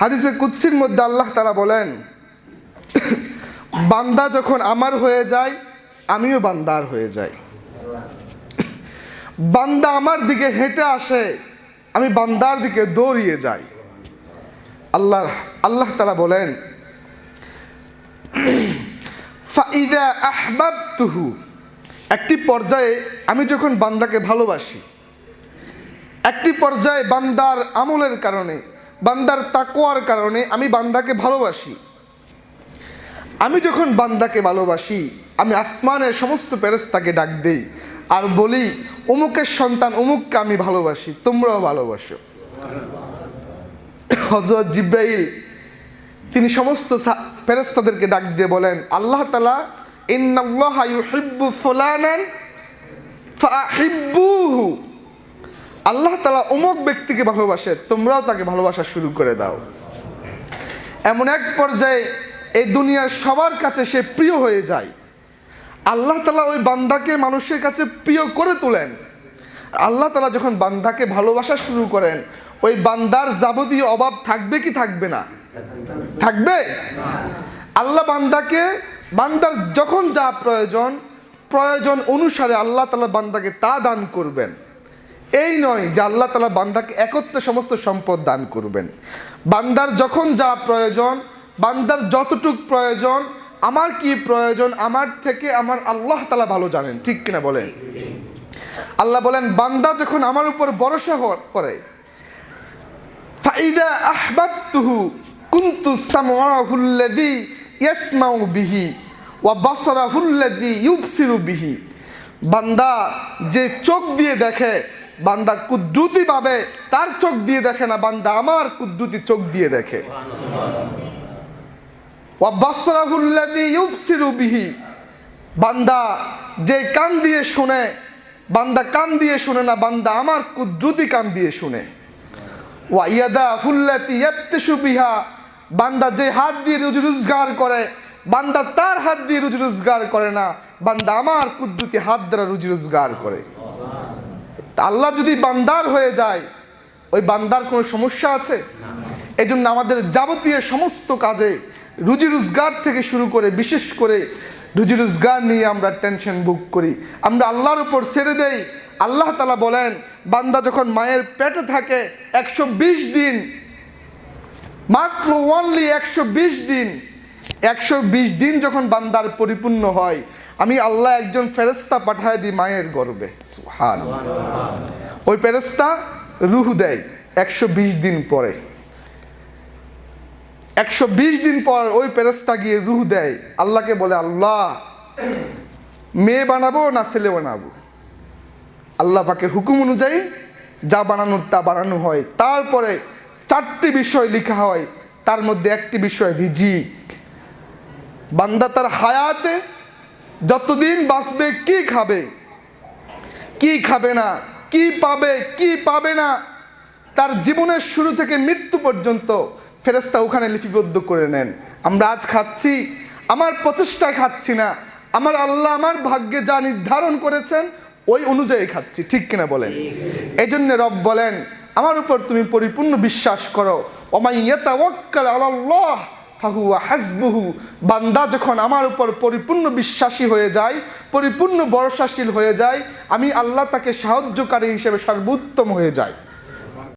হাদিসে কুৎসির মধ্যে আল্লাহ তারা বলেন, বান্দা যখন আমার হয়ে যায়, আমিও বান্দার হয়ে যাই। বান্দা আমার দিকে হেঁটে আসে, আমি বান্দার দিকে দৌড়িয়ে যাই। আল্লাহ আল্লাহ তারা বলেন আহবাব তুহু একটি পর্যায়ে আমি যখন বান্দাকে ভালোবাসি একটি পর্যায়ে বান্দার আমলের কারণে, বান্দার তাকোয়ার কারণে আমি বান্দাকে ভালোবাসি। আমি যখন বান্দাকে ভালোবাসি, আমি আসমানের সমস্ত পেরেস্তাকে ডাক দেই আর বলি, অমুকের সন্তান অমুককে আমি ভালোবাসি, তোমরাও ভালোবাসো। হজরত জিব্রাইল, তিনি সমস্ত ফেরেস্তাদেরকে ডাক দিয়ে বলেন, আল্লাহ তালা ইন্নাল্লাহ ইউহিব্বু ফুলানান ফাহিব্বুহু আল্লাহ তালা অমুক ব্যক্তিকে ভালোবাসে, তোমরাও তাকে ভালোবাসা শুরু করে দাও। এমন এক পর্যায়ে এই দুনিয়ার সবার কাছে সে প্রিয় হয়ে যায়। আল্লাহ তালা ওই বান্দাকে মানুষের কাছে প্রিয় করে তোলেন। আল্লাহ তালা যখন বান্দাকে ভালোবাসা শুরু করেন, ওই বান্দার যাবতীয় অভাব থাকবে কি থাকবে না? থাকবে? আল্লাহ বান্দাকে, বান্দার যখন যা প্রয়োজন প্রয়োজন অনুসারে আল্লাহ তালা বান্দাকে তা দান করবেন। এই নয় যে আল্লাহ তালা বান্দাকে একত্রে সমস্ত সম্পদ দান করবেন। বান্দার যখন যা প্রয়োজন, বান্দার যতটুক প্রয়োজন, আমার কি প্রয়োজন, আমার থেকে আমার আল্লাহ তালা ভালো জানেন, ঠিক কিনা বলেন? আল্লাহ বলেন, বান্দা যখন আমার উপর ভরসা করে ফাইদা বিহি ওয়া বিহি। বান্দা যে চোখ দিয়ে দেখে বান্দা কুদ্রুতি ভাবে তার চোখ দিয়ে দেখে না, বান্দা আমার কুদ্রুতি চোখ দিয়ে দেখে। বান্দা যে কান দিয়ে শুনে, বান্দা কান দিয়ে শুনে না, বান্দা আমার কুদ্রুতি কান দিয়ে শুনে। ওয়াইয়াদা হুল্লাতি বিহা। বান্দা যে হাত দিয়ে রুজি রোজগার করে, বান্দা তার হাত দিয়ে রুজি রোজগার করে না, বান্দা আমার কুদ্রুতি হাত দ্বারা রুজি রোজগার করে। আল্লাহ যদি বান্দার হয়ে যায়, ওই বান্দার কোনো সমস্যা আছে? এই জন্য আমাদের যাবতীয় সমস্ত কাজে রুজি রোজগার থেকে শুরু করে, বিশেষ করে রুজি রোজগার নিয়ে আমরা টেনশন বুক করি। আমরা আল্লাহর উপর ছেড়ে দেই। আল্লাহ তালা বলেন, বান্দা যখন মায়ের পেটে থাকে একশো বিশ দিন, মাত্র ওনলি একশো বিশ দিন, একশো বিশ দিন যখন বান্দার পরিপূর্ণ হয় আমি আল্লাহ একজন ফেরেস্তা পাঠায় দিই মায়ের গর্বে। সুবহান ওই ফেরেস্তা রুহ দেয় একশো বিশ দিন পরে। একশো বিশ দিন পর ওই ফেরেস্তা গিয়ে রুহ দেয় আল্লাহকে বলে আল্লাহ মেয়ে বানাবো না ছেলে বানাবো? আল্লাহ পাকের হুকুম অনুযায়ী যা বানানোর তা বানানো হয়। তারপরে চারটি বিষয় লেখা হয় তার মধ্যে একটি বিষয় রিজিক। বান্দা তার হায়াতে যতদিন বাঁচবে, কি খাবে? কি খাবে না? কি পাবে কি পাবে না? তার জীবনের শুরু থেকে মৃত্যু পর্যন্ত ফেরেস্তা ওখানে লিপিবদ্ধ করে নেন। আমরা আজ খাচ্ছি, আমার প্রচেষ্টায় খাচ্ছি না। আমার আল্লাহ আমার ভাগ্যে যা নির্ধারণ করেছেন, ওই অনুযায়ী খাচ্ছি। ঠিক কিনা বলেন? এই জন্য রব বলেন, আমার উপর তুমি পরিপূর্ণ বিশ্বাস করো। ওমাইয়াতাওয়াক্কাল আলাল্লাহ। ফাহুয়া হাসবুহু। বান্দা যখন আমার উপর পরিপূর্ণ বিশ্বাসী হয়ে যায়, পরিপূর্ণ ভরসাশীল হয়ে যায়, আমি আল্লাহ তাকে সাহায্যকারী হিসেবে সর্বোত্তম হয়ে যায়